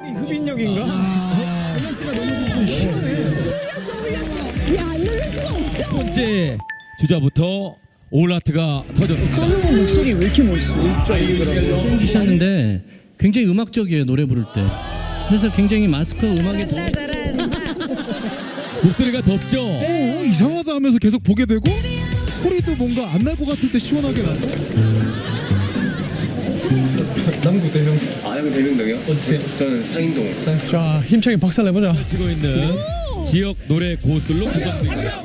흡인력인가? 첫 번째 주자부터 올라트가 터졌습니다. 목소리 왜 이렇게 멋있어? 생기셨는데 굉장히 음악적이에요 노래 부를 때. 그래서 굉장히 마스크 음악에 도움. 목소리가 덥죠? 어, 이상하다 하면서 계속 보게 되고 소리도 뭔가 안 날 것 같을 때 시원하게 나고 남구 대명 아 여기 대명동이요? 어디? 저는 상인동. 자 힘차게 박살 내보자. 치고 있는 지역 노래 고수들로 구성됩니다.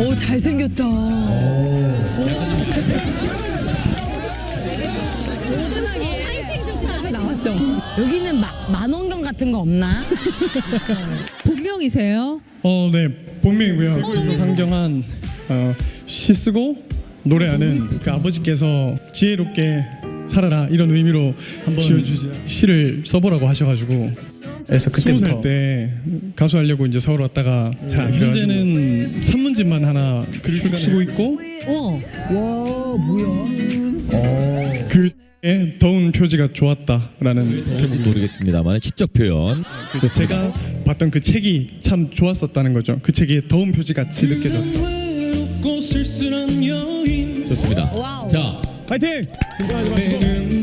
오 잘생겼다. 나왔어. 여기는 마, 만원경 같은 거 없나? 본명이세요? 어, 네 본명이고요. 그래서 상경한 어, 시 쓰고 노래하는 그 아버지께서 지혜롭게 살아라 이런 의미로 한번 시를 써보라고 하셔가지고 그래서 그때부터 스무 살때 가수 하려고 이제 서울 왔다가 잘 현재는 산문집만 하나 글을 쓰고 있고 어. 와 뭐야? 그 에 더운 표지가 좋았다라는 뭔지 모르겠습니다만 시적 표현 그래서 제가 봤던 그 책이 참 좋았었다는 거죠. 그 책이 더운 표지 같이 느껴졌다. 좋습니다. 와우. 자, 파이팅! 밤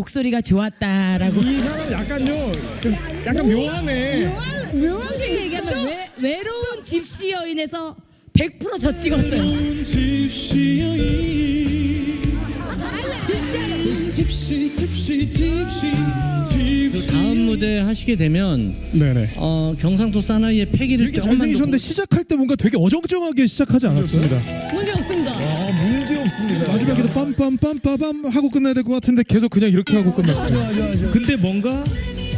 목소리가 좋았다라고. 이 사람 약간 좀, 좀 약간 묘하네 묘하게 얘기하면 외, 외로운 집시 여인에서 100%저 찍었어요. 외로운 집시 여인 진짜로. 집시 집시 집시 그 집시 다음 무대 하시게 되면 네네 어, 경상도 사나이의 패기를 조금만 더 잘생기셨는데 시작할 때 뭔가 되게 어정쩡하게 시작하지 않았습니다 문제 없습니다. 마지막에도 빰빰빰빠밤 하고 끝나야 될 것 같은데 계속 그냥 이렇게 하고 끝났고 근데 뭔가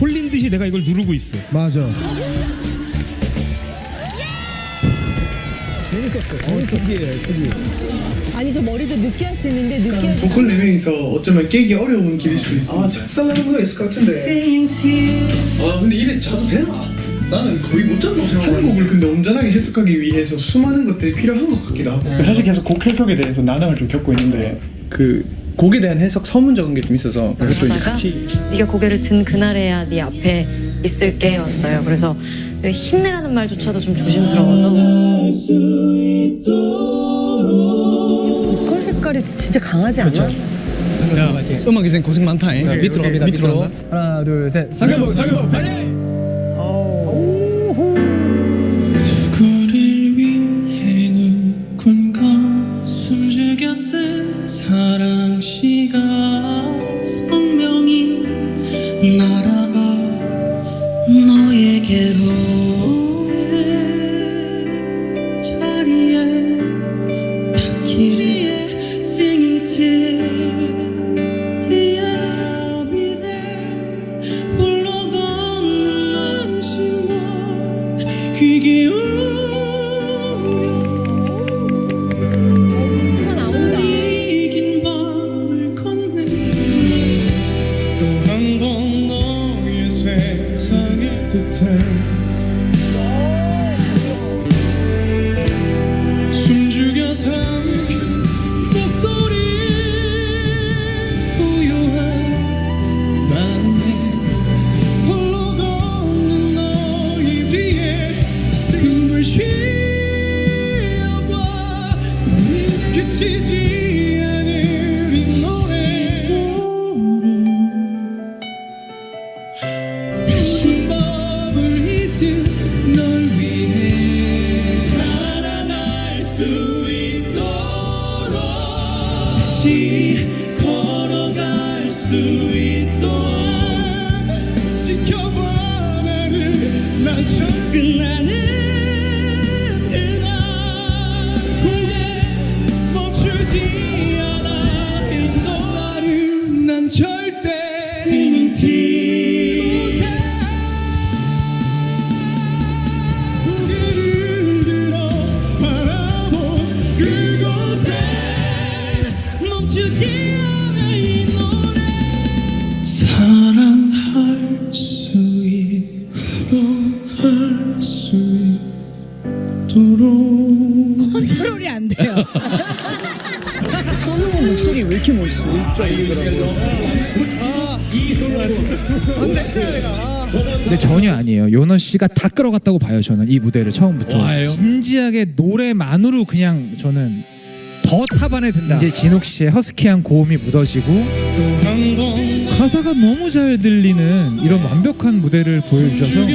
홀린 듯이 내가 이걸 누르고 있어. 맞아. 아니 저 머리도 늦게 할 수 있는데 늦게 하지. 보컬 4명이서 어쩌면 깨기 어려운 길일 수도 있어 아 작살나는 거 있을 것 같은데. 아 근데 이래 자도 되나? 나는 거의 못 잔다고 생각해 한 곡을 근데 온전하게 해석하기 위해서 수많은 것들이 필요한 것 같기도 하고. 사실 계속 곡 해석에 대해서 난항을 좀 겪고 있는데 그 곡에 대한 해석 서문 적은 게좀 있어서 그것도 이제 같이 네가 고개를 든 그날에야 네 앞에 있을게였어요. 그래서 그 힘내라는 말조차도 좀 조심스러워서. 보컬 색깔이 진짜 강하지 않아? 야 음악 인생 고생 많다 잉. 밑으로 갑니다 밑으로. 하나 둘 셋. 사겨보 사겨보 파이팅 수 있도록 지켜봐 나를 난 끝나는 그날 고개 멈추지 않아 근데 전혀 아니에요. 요너 씨가 다 끌어갔다고 봐요. 저는 이 무대를 처음부터 와요? 진지하게 노래만으로 그냥 저는 더 탑안에 든다. 이제 진욱 씨의 허스키한 고음이 묻어지고 가사가 너무 잘 들리는 이런 완벽한 무대를 보여주셔서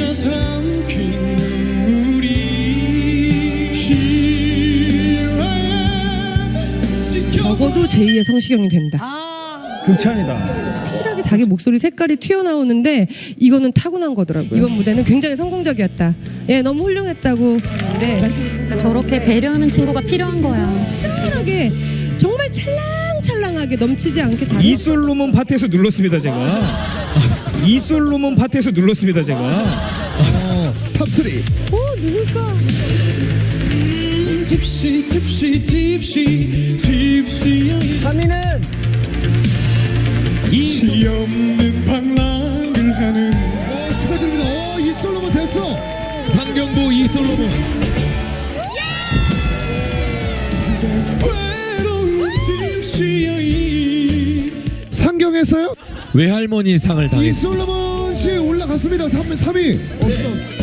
적어도 제2의 성시경이 된다. 극찬이다 확실하게 자기 목소리 색깔이 튀어나오는데 이거는 타고난 거더라고요. 이번 무대는 굉장히 성공적이었다. 예, 너무 훌륭했다고. 네, 저렇게 배려하는 친구가 필요한 거야. 찰랑하게 정말 찰랑찰랑하게 넘치지 않게 잘. 이솔로몬 파트에서 눌렀습니다 제가. 이솔로몬 파트에서 눌렀습니다 제가. 탑3 어, 누굴까? 집시 집시 집시 집시 3위는 이없 솔로몬 상경했어요? 외할머니 상을 이 당했습니다. 솔로몬 씨 올라갔습니다 3, 3위